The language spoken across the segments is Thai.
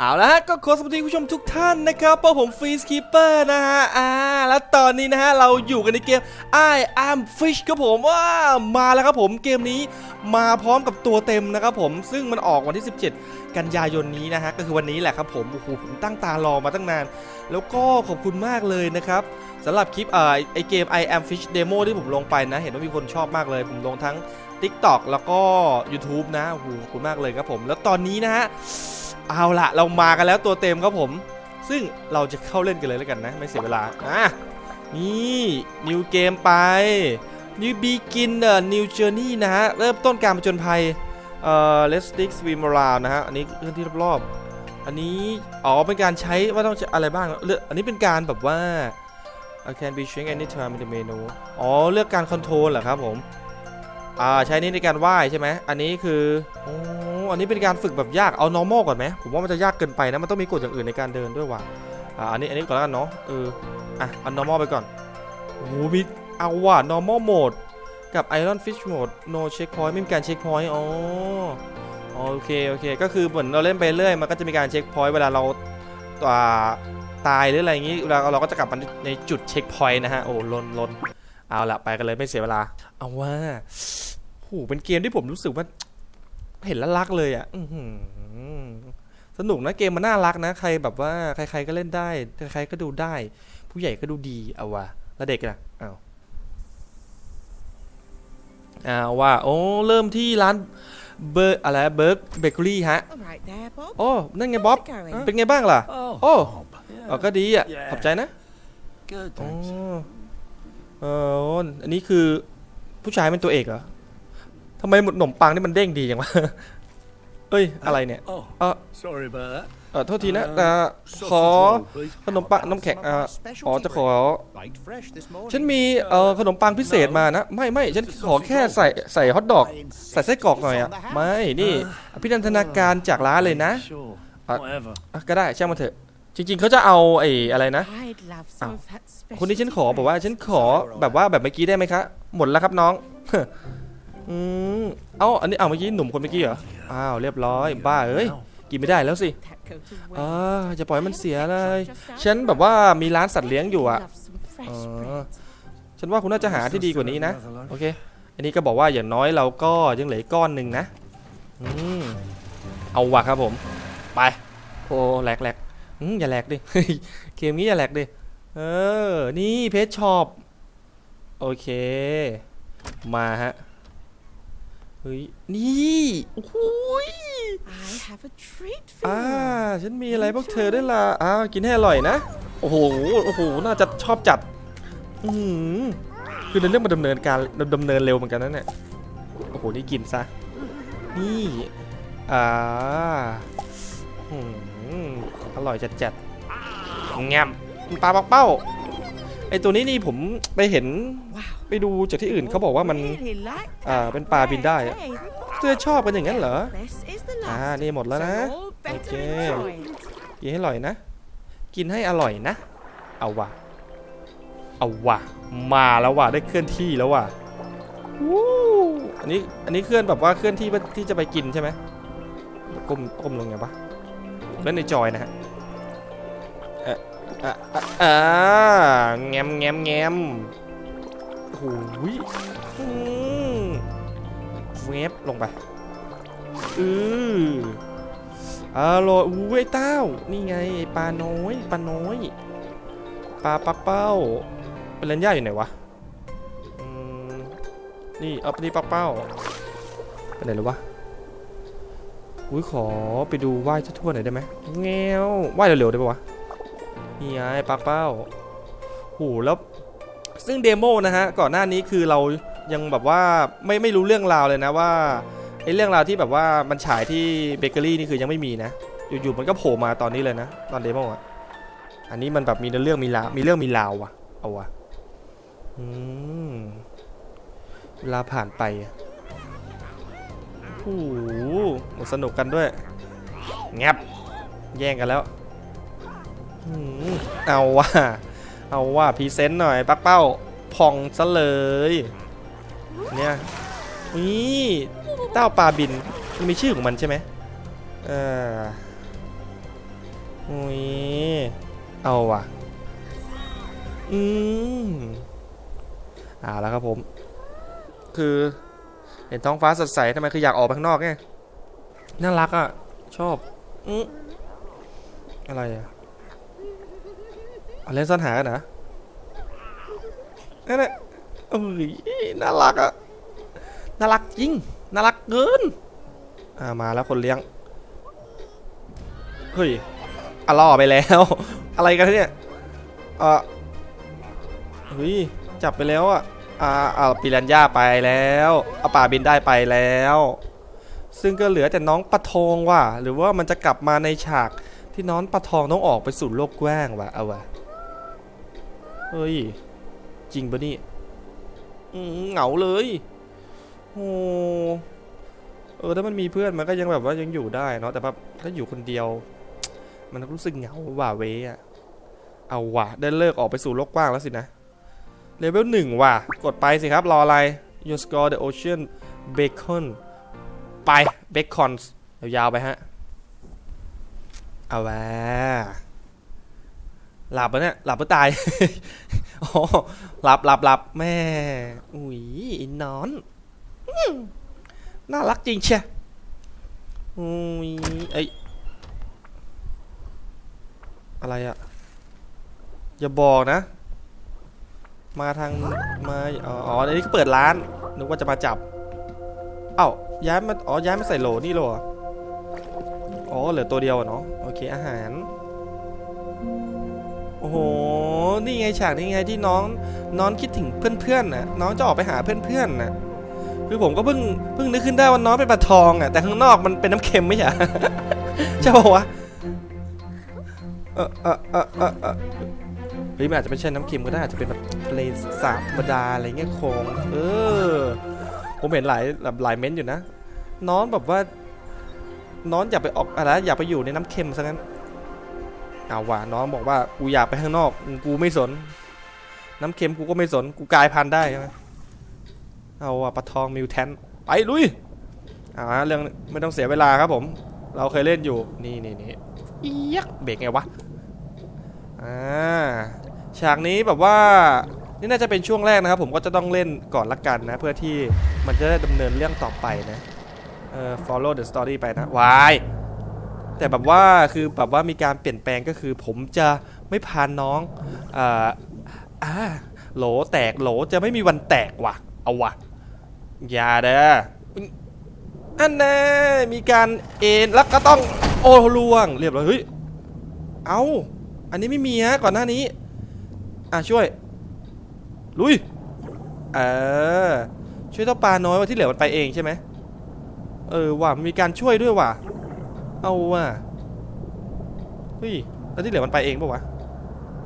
เอาละฮะก็ขอสวัสดีคุณผู้ชมทุกท่านนะครับเพราะผมฟรีสคีเปอร์นะฮะอ่าแล้วตอนนี้นะฮะเราอยู่กันในเกม I am Fish ครับผมว้ามาแล้วครับผมเกมนี้มาพร้อมกับตัวเต็มนะครับผมซึ่งมันออกวันที่ 17 กันยายนนี้นะฮะก็คือวันนี้แหละครับผมโอ้โหผมตั้งตารอมาตั้งนาน แล้วก็ขอบคุณมากเลยนะครับสำหรับคลิปเอ่อไอเกม I am Fish Demo ที่ผมลงไปนะ เห็นว่ามีคนชอบมากเลย ผมลงทั้ง TikTok แล้วก็ YouTube นะโอ้โหขอบคุณมากเลยครับผม แล้วตอนนี้นะฮะ เอาละเรามากันแล้วตัวเต็มครับผม ซึ่งเราจะเข้าเล่นกันเลยแล้วกันนะ ไม่เสียเวลาอะนี่นิวเกมไป New Begin เอ่อ New Journey นะฮะ เริ่มต้นการผจญภัย เอ่อ Let's Stick Swim Around นะฮะ อันนี้เคลื่อนที่รอบๆ อันนี้ อ๋อ เป็นการใช้ว่าต้องอะไรบ้างเลือกอันนี้เป็นการแบบว่า I can be changed anytime in the menu อ๋อ เลือกการคอนโทรลเหรอครับผม อ่าใช้นี่ในการว่ายใช่ไหมอันนี้คืออ้อันนี้เป็นการฝึกแบบยากเอา normal ก่อนไหมผมว่ามันจะยากเกินไปนะมันต้องมีกฎอย่างอื่นในการเดินด้วยว่ะอ่าอันนี้อันนี้ก่อนแล้วกันเนาะเอออะเอา normal ไปก่อนโอ้โหมีเอาว่ะ normal mode กับ iron fish mode no checkpoint ไม่มีการ checkpoint อ๋อโอเคโอเคก็คือเหมือนเราเล่นไปเรื่อยมันก็จะมีการ checkpoint เวลาเราตายหรืออะไรอย่างงี้เราเราก็จะกลับมาในจุด checkpoint นะฮะโอ้ลนลน เอาละไปกันเลยไม่เสียเวลา เอาว่าโหเป็นเกมที่ผมรู้สึกว่า เห็นแล้วรักเลยอะอื้อหือสนุกนะเกมมันน่ารักนะ ใครแบบว่าใคร ๆก็เล่นได้ใครๆก็ดูได้ ผู้ใหญ่ก็ดูดีเอาว่ะแล้วเด็กล่ะอ้าวอ้าวว่าโอ้เริ่มที่ร้านเบอร์อะไรเบิร์กเบเกอรี่ฮะ All right there, Bob. โอ้นั่นไงบ๊อบ How's it going? เป็นไงบ้างล่ะ Oh, Oh. Bob. อ๋อก็ดีอะขอบใจนะ Good, อ๋อ thanks. เอออันนี้คือผู้ชายเป็นตัวเอกเหรอทำไมหมดขนมปังนี่มันเด้งดีจังวะ เอ้ย อะไรเนี่ย Oh, Uh, sorry about that. เออโทษทีนะ Uh, เอ่อขอ Sausage roll, please. ขนมปังน้ำแข็งเอ่ออ๋อจะขอ Baked fresh this morning. ฉันมีเอ่อขนมปังพิเศษมานะ ไม่ไม่ฉันขอแค่ใส่ใส่ฮอทดอก ใส่ไส้กรอกหน่อยอะ ไม่ นี่อภินันทนาการจากร้านเลยนะ Sure. Uh, Whatever. อะก็ได้ช่างมันเถอะ จริง ๆเขาจะเอาไอ้อะไรนะ I'd love some of that special. คนนี้ฉันขอบอกว่าฉันขอแบบว่าแบบเมื่อกี้ได้ไหมคะหมดแล้วครับน้อง อืมเอ้าอันนี้เอาเมื่อกี้หนุ่มคนเมื่อกี้เหรออ้าวเรียบร้อยบ้าเอ้ยกินไม่ได้แล้วสิ That go to อ่า waste. จะปล่อยให้มันเสียเลย Just out ฉันแบบว่ามีร้านสัตว์เลี้ยงอยู่อะ Love some fresh Uh, bread. ฉันว่าคุณน่าจะหาที่ดีกว่านี้นะโอเค อันนี้ก็บอกว่าอย่างน้อยเราก็ยังเหลืออกก้อนหนึ่งนะอืมเอาว่ะครับผม ไปโอ้แหลกแหลก อืมอย่าแหลกดิเกมนี้อย่าแหลกดิเออ นี่เพจช็อปโอเค มาฮะ เฮ้ย นี่โอ้โหย I have a treat for อ่า you. ฉันมีอะไรพวกเธอได้วยล่ะอ่ากินให้อร่อยนะ โอ้โห โอ้โห น่าจะชอบจัด อือหือคือในเรื่องมันดำเนินการดำเนินเร็วเหมือนกันนะเนี่ยโอ้โห นี่กินซะ นี่ อ่า อืมอร่อยจัดจัดๆแงมปลาปักเป้า ไอตัวนี้นี่ผมไปเห็น Wow. ไปดูจากที่อื่นเขาบอกว่ามัน Really like อ่า that เป็นปลาบินได้อะ bread. เธอชอบกันอย่างนั้นเหรอ This is the อ่า last. นี่หมดแล้ว So นะ all better Okay. enjoy it. กินให้อร่อยนะ กินให้อร่อยนะ เอาว่ะ เอาว่ะ มาแล้วว่ะ ได้เคลื่อนที่แล้วว่ะวู้อันนี้ อันนี้เคลื่อนแบบว่าเคลื่อนที่ที่จะไปกินใช่ไหมเดี๋ยวก้มก้มลงไงปะ เล่นในจอยนะฮะเอะอะอะอ่าแงมแงมแงมโอ้โหยอืมเวฟลงไปอืออร่อยอู้ไอ้เต้า นี่ไงปลาน้อยปลาน้อยปลาปักเป้าเป็นเลนย่าอยู่ไหนวะนี่เอาไปนี่ปักเป้าไปไหนหรือวะ อุ้ยขอไปดูว่ายทั่วๆหน่อยได้ไหมแงวว่ายเร็วๆได้ปะวะนี่ไงปักเป้าโหแล้วซึ่งเดโมนะฮะก่อนหน้านี้คือเรายังแบบว่าไม่ไม่รู้เรื่องราวเลยนะว่าไอ้เรื่องราวที่แบบว่ามันฉายที่เบเกอรี่นี่คือยังไม่มีนะอยู่ๆมันก็โผล่มาตอนนี้เลยนะ ตอนเดโมอะอันนี้มันแบบมีเรื่องมีราวมีเรื่องมีราวว่ะเอาว่ะอืมเวลาผ่านไปอะ หสนุกกันด้วยแงบแย่งกันแล้ว เอาว่ะเอาว่ะพรีเซนต์หน่อย ปักเป้า พองซะเลย เนี่ยนี่เต้าปลาบิน มันมีชื่อของมันใช่ไหมเออโอ้ย เอาว่ะ อืมอ่าแล้วครับผม คือ เห็นท้องฟ้าสดใสทำไมคืออยากออกไปข้างนอกไงน่ารักอะ ชอบอือะไรอะเล่นซ่อนหากันนะนั่นแหละเอ้ยน่ารักอะน่ารักจริงน่ารักเกินอ่ามาแล้วคนเลี้ยงเฮ้ยอะล่อไปแล้ว อะไรกันเนี่ยเอ่อเฮ้ยจับไปแล้วอะ อ่าอาปิรันย่าไปแล้วอาป่าบินได้ไปแล้ว ซึ่งก็เหลือแต่น้องปะทองว่ะ หรือว่ามันจะกลับมาในฉากที่น้องปะทองต้องออกไปสู่โลกกว้างว่ะเอาว่ะเฮ้ย จริงปะนี่เหงาเลยโอ้เออถ้ามันมีเพื่อนมันก็ยังแบบว่ายังอยู่ได้เนาะแต่แบบถ้าอยู่คนเดียว มันรู้สึกเหงาว่าเวอะเอาว่ะได้เลิกออกไปสู่โลกกว้างแล้วสินะ เลเวลหนึ่งว่ะ กดไปสิครับ รออะไร you score the ocean bacon ไป bacon ยาวๆไปฮะ เอาว่ะหลับปะเนี่ย หลับปะตายโอ๋อหลับหลับหลับแม่ อุ้ยนอน น่ารักจริงเชียอุ้ยเอ้อะไรอะอย่าบอกนะ มาทางมาอ๋ออันนี้ก็เปิดร้านนึกว่าจะมาจับเอ้าย้ายมาอ๋อย้ายมาใส่โหลนี่โหรออ๋อเหลือตัวเดียวเนาะโอเคอาหารโอ้โหนี่ไงฉากนี่ไงที่น้องน้องคิดถึงเพื่อนๆน่ะน้องจะออกไปหาเพื่อนๆน่ะคือผมก็เพิ่งเพิ่งนึกขึ้นได้ว่าน้องเป็นปลาทองอะแต่ข้างนอกมันเป็นน้ำเค็มไม่ใช่ใช่ป่าวะเออเออเออเออ เฮ้ยมันอาจจะไม่ใช่น้ำเค็มก็ได้อาจจะเป็นแบบทะเลสาบธรรมดาอะไรเงี้ยโคง เออ ผมเห็นหลายแบบหลายเม้นต์อยู่นะ น้องแบบว่า น้องอยากไปออกอะไรอยากไปอยู่ในน้ำเค็มซะงั้นเอาว่ะน้องบอกว่ากูอยากไปข้างนอก กูไม่สน น้ำเค็มกูก็ไม่สน กูกลายพันธุ์ได้ใช่ไหมเอาอะปลาทองมิวแทนไปลุยอ่าเรื่องไม่ต้องเสียเวลาครับผม เราเคยเล่นอยู่นี่นี่นี่อียักเบรกไงวะอ่า ฉากนี้แบบว่านี่น่าจะเป็นช่วงแรกนะครับผมก็จะต้องเล่นก่อนละกันนะ เพื่อที่มันจะได้ดำเนินเรื่องต่อไปนะเอ่อ follow the story ไปนะวายแต่แบบว่าคือแบบว่ามีการเปลี่ยนแปลงก็คือ ผมจะไม่พาน้องอ่าอ่าโหลแตกโหลจะไม่มีวันแตกว่ะ เอาว่ะอย่าเด้ออันแน่มีการเอ็นแล้วก็ต้องโอ้ล่วง เรียบร้อยเฮ้ยเอาอันนี้ไม่มีฮะก่อนหน้านี้ อะช่วย ลุย เออ ช่วยเจ้าปลาน้อยว่าที่เหลือมันไปเองใช่ไหม เออว่ะมีการช่วยด้วยว่ะ เอาว่ะ เฮ้ย แล้วที่เหลือมันไปเองปะวะ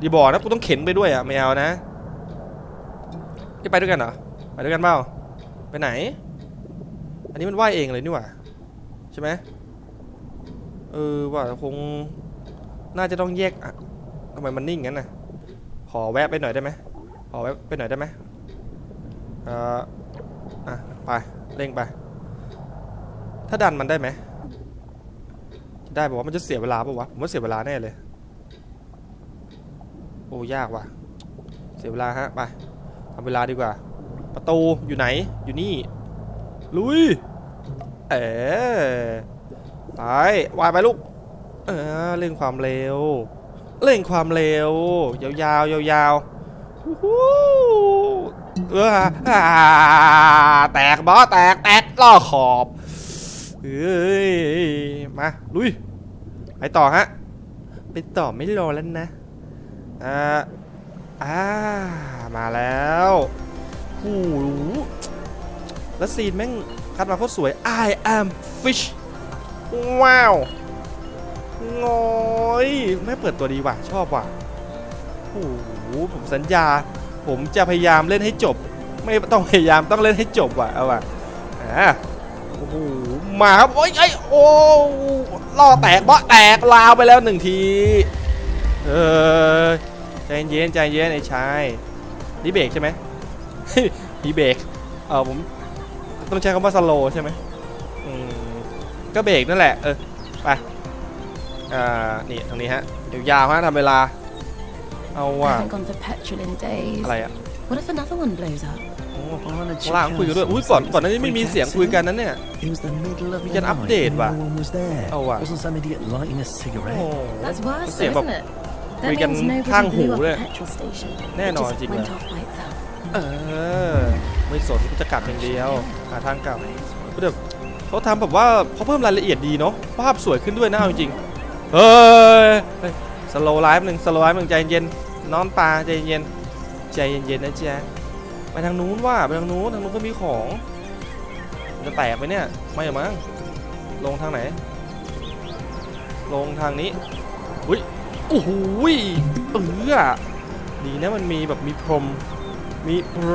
ดีบอกนะกูต้องเข็นไปด้วยอะไม่เอานะ จะไปด้วยกันเหรอ ไปด้วยกันเปล่า ไปไหน อันนี้มันว่ายเองเลยนี่หว่า ใช่ไหมเออว่าคง น่าจะต้องแยกอะทำไมมันนิ่งงั้นน่ะ อแวะไปหน่อยได้ไหมขอแวะไปหน่อยได้ไหมเอ่ออะไปเร่งไป ถ้าดันมันได้ไหมได้บอกว่ามันจะเสียเวลาปะวะผมว่าเสียเวลาแน่เลยโอ้ยากว่ะ เสียเวลาฮะไปทำเวลาดีกว่า ประตูอยู่ไหนอยู่นี่ ลุย เอ๋ไปวายไปลูก เออเร่งความเร็ว เร่งความเร็วยาวๆยาวๆเอออ่าแตกบอแตกแตกล่อขอบเฮ้ยมาลุยไปต่อฮะไปต่อไม่รอแล้วนะอ่าอ่ามาแล้วโอ้แล้วซีนแม่งคัดมาโคตรสวย I am fish ว้าว งอยไม่เปิดตัวดีว่ะ ชอบว่ะโอ้โหผมสัญญา ผมจะพยายามเล่นให้จบ ไม่ต้องพยายามต้องเล่นให้จบว่ะ เอาว่ะอ่าโอ้โหมาครับโอ้ยไอ้โอ้ล่อแตกเบาะแตกลาวไปแล้วหนึ่งทีเออใจเย็นใจเย็นไอ้ชายนี่เบรกใช่ไหมนี่เบรกเออผมต้องใช้คำว่าสโลใช่ไหมอืมก็เบรกนั่นแหละเออไป อ่า นี่ทางนี้ฮะยาวๆฮะทำเวลา เอาว่ะ Haven't gone for petrol in days. อะไรอะ What if another one blows up? โอ้ On a ข้างล่างคุยกันด้วย อุ้ยก่อนก่อนหน้านี้ไม่มีเสียงคุยกันนั้นเนี่ย It was the middle of We the can night update, and ว่ะ no one was there. Oh, wow. Wasn't some idiot lighting a โอ้ cigarette? That's worse, เสียง though, แบบ isn't it? คุย That กัน means ข้าง nobody หู blew เล up ย the petrol station. แน่นอน It จริง just เลย went off by itself. เออ ไม่สนก็จะกลับอย่างเดียวหาทางกลับแบบเขาทำแบบว่าเขาเพิ่มรายละเอียดดีเนาะภาพสวยขึ้นด้วยนะเอาจริงๆ เฮ้ยสโลไลฟ์หนึ่งสโลไลฟ์หนึ่งใจเย็นน้อนปลาใจเย็นใจเย็นๆนะจ๊ะไปทางนู้นว่าไปทางนู้นทางนู้นก็มีของจะแตกไหมเนี่ยไม่หรอมั้งลงทางไหน ลงทางนี้อุ้ยโอ้โหยเออดีนะมันมีแบบมีพรมมีพร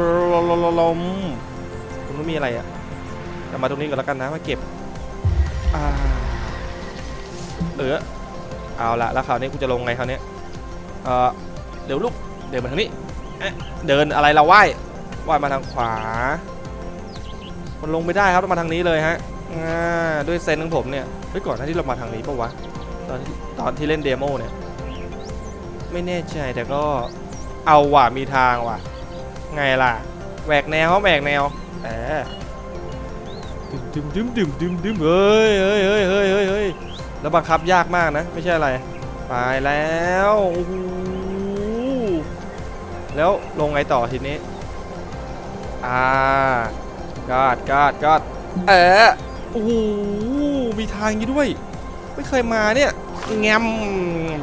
ลมตรงนู้นมีอะไรอะมาตรงนี้ก่อนแล้วกันนะมาเก็บอ่าเออ เอาละแล้วคราวนี้กูจะลงไงคราวนี้เออเดี๋ยวลูกเดินมาทางนี้เดินอะไรเราไหว้ไหว้มาทางขวา มันลงไม่ได้ครับต้องมาทางนี้เลยฮะด้วยเซนส์ของผมเนี่ยเฮ้ยก่อนหน้าที่เรามาทางนี้ปะวะตอนตอนที่เล่นเดโมเนี่ยไม่แน่ใจแต่ก็เอาว่ะมีทางว่ะ ไงล่ะแหวกแนวครับแหวกแนวแหมดึมดึมดึมดึมดึมเฮ้ยเฮ้ยเฮ้ยเฮ้ยเฮ้ยเฮ้ย แล้วบังคับยากมากนะ ไม่ใช่อะไรไปแล้วโอ้โหแล้วลงไงต่อทีนี้ อ่ากอดกอดกอดเออโอ้โหมีทางนี้ด้วย ไม่เคยมาเนี่ยแงม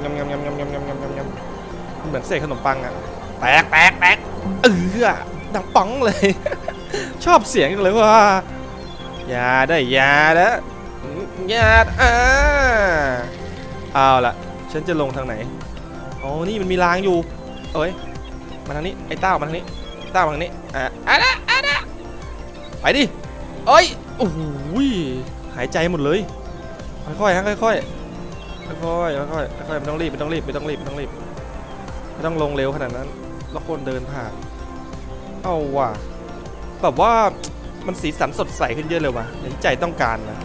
แงมแงมแงมแงมแงมแงมแงมแงมเหมือนเศษขนมปังอะแตกแตกแตกเออดังปังเลย ชอบเสียงเลยว่าอย่าได้อย่านะอ ย่าอ่าเอาละฉันจะลงทางไหนอ๋อนี่มันมีรางอยู่ เอ้ย มาทางนี้ ไอ้เต้ามาทางนี้ เต้ามาทางนี้ อะอะนะอะนะไปดิเอ้ย โอ้โหหายใจหมดเลย ค่อยๆฮะค่อยๆค่อยๆ ค่อยๆ ค่อยๆ ค่อยๆไม่ต้องรีบไม่ต้องรีบไม่ต้องรีบไม่ต้องรีบไม่ต้องลงเร็วขนาดนั้นแล้วคนเดินผ่าน เอาว่ะ แบบว่ามันสีสันสดใสขึ้นเยอะเลยว่ะเห็นใจต้องการนะ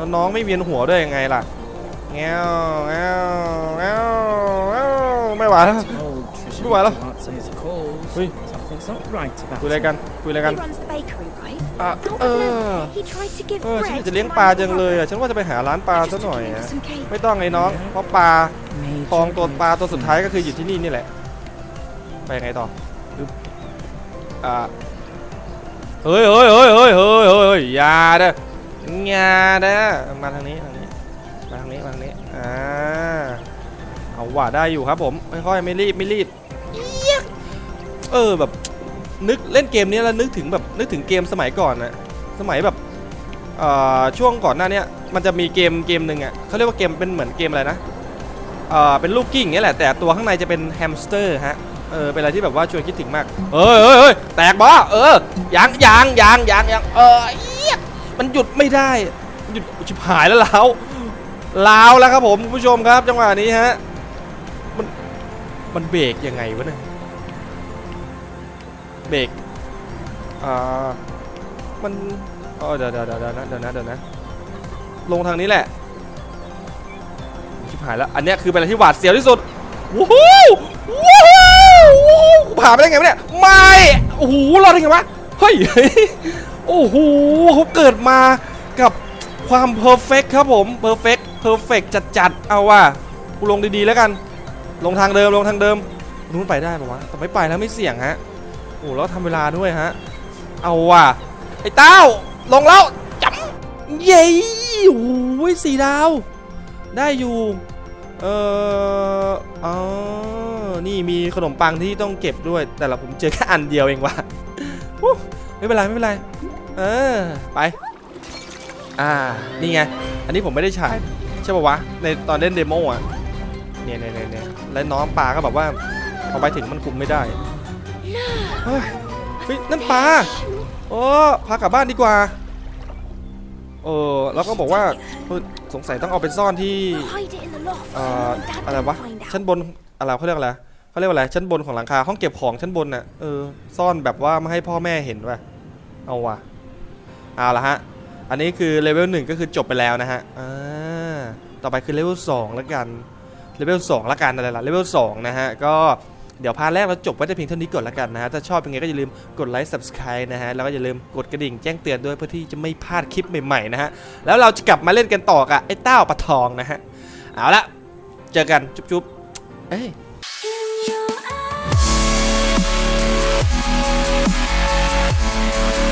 แล้วน้องไม่เวียนหัวด้วยยังไงล่ะแงวแงวแงวแงวไม่ไหวแล้ว Told Trisha Đúng rồi đó. to answer his calls. Ui. Something's not right about คุยอะไรกันคุยอะไรกัน อะเออเออฉันอยากจะเลี้ยงปลาจังเลยอะฉันว่าจะไปหาร้านปลาซะหน่อยอะไม่ต้องไอ้น้องเพราะปลาทองตัวปลาตัวสุดท้ายก็คืออยู่ที่นี่นี่แหละ ไปยังไงต่อปึ๊บอ่าเฮ้ยเฮ้ยเฮ้ยเฮ้ยเฮ้ยเฮ้ยเฮ้ยอยาเด้อ อยาเด้อมาทางนี้ทางนี้มาทางนี้มาทางนี้อ่าเอาว่าได้อยู่ครับผมไม่ค่อยไม่รีบไม่รีบเออแบบนึกเล่นเกมนี้แล้วนึกถึงแบบนึกถึงเกมสมัยก่อนนะสมัยแบบเอ่อช่วงก่อนหน้านี้มันจะมีเกมเกมหนึ่งอะเขาเรียกว่าเกมเป็นเหมือนเกมอะไรนะเอ่อเป็นลูกกิ้งอย่างเงี้ยแหละแต่ตัวข้างในจะเป็นแฮมสเตอร์ฮะเออเป็นอะไรที่แบบว่าชวนคิดถึงมาก เอ้ยเอ้ยเอ้ยแตกบ้าเออยางยางยางยางยางเออ มันหยุดไม่ได้มันหยุดชิบหายแล้วล้าวล้าวแล้วครับผมคุณผู้ชมครับ จังหวะนี้ฮะมันมันเบรกยังไงวะเนี่ยเบรกอ่ามันเดี๋ยวเดี๋ยวเดี๋ยวเดี๋ยวนะเดี๋ยวนะเดี๋ยวนะลงทางนี้แหละชิบหายแล้วอันเนี้ยคือเป็นอะไรที่หวาดเสียวที่สุดวู้ฮู้วู้ฮู้วู้ฮู้กูผ่านไปได้ไงวะเนี่ยไม่โอ้โหรอดได้ไงวะเฮ้ย โอ้โหเขาเกิดมากับความเพอร์เฟกครับผมเพอร์เฟกเพอร์เฟกจัดๆเอาว่ากูลงดีๆแล้วกัน ลงทางเดิมลงทางเดิมนู้นไปได้ปะวะแต่ไม่ไปแล้วไม่เสี่ยงฮะโอ้แล้วทำเวลาด้วยฮะเอาว่ะไอ้เต้าลงแล้วจับเย้โอ้ยสี่ดาว ได้อยู่เอออ๋อนี่มีขนมปังที่ต้องเก็บด้วย แต่ละผมเจอแค่อันเดียวเองว่ะอู้ไม่เป็นไรไม่เป็นไร เออ ไป อ่า นี่ไง อันนี้ผมไม่ได้ใช้ใช่ป่าวะ ในตอนเล่นเดโมอะ เนี่ยเนี่ยเนี่ยแล้วน้องปลาก็แบบว่าพอไปถึงมันคุมไม่ได้ เฮ้ย นั่นปลา โอ้พากลับบ้านดีกว่า เออแล้วก็บอกว่าสงสัยต้องเอาไปซ่อนที่เอ่ออะไรวะ ชั้นบนอะไรเขาเรียกอะไรเขาเรียกว่าอะไร ชั้นบนของหลังคา ห้องเก็บของชั้นบนน่ะ เออ ซ่อนแบบว่าไม่ให้พ่อแม่เห็นว่ะ เอาว่ะ เอาละฮะ อันนี้คือเลเวลหนึ่งก็คือจบไปแล้วนะฮะอ่าต่อไปคือเลเวลสองแล้วกัน เลเวลสองละกันอะไรล่ะ เลเวลสองนะฮะ ก็เดี๋ยวพาร์ทแรกเราจบไว้แต่เพียงเท่านี้ก่อนละกันนะฮะ ถ้าชอบเป็นไงก็อย่าลืมกดไลค์ subscribe นะฮะ แล้วก็อย่าลืมกดกระดิ่งแจ้งเตือนด้วยเพื่อที่จะไม่พลาดคลิปใหม่ๆนะฮะ แล้วเราจะกลับมาเล่นกันต่อกับไอ้เต้าปะทองนะฮะ เอาละ เจอกัน จุ๊บๆเอ้ย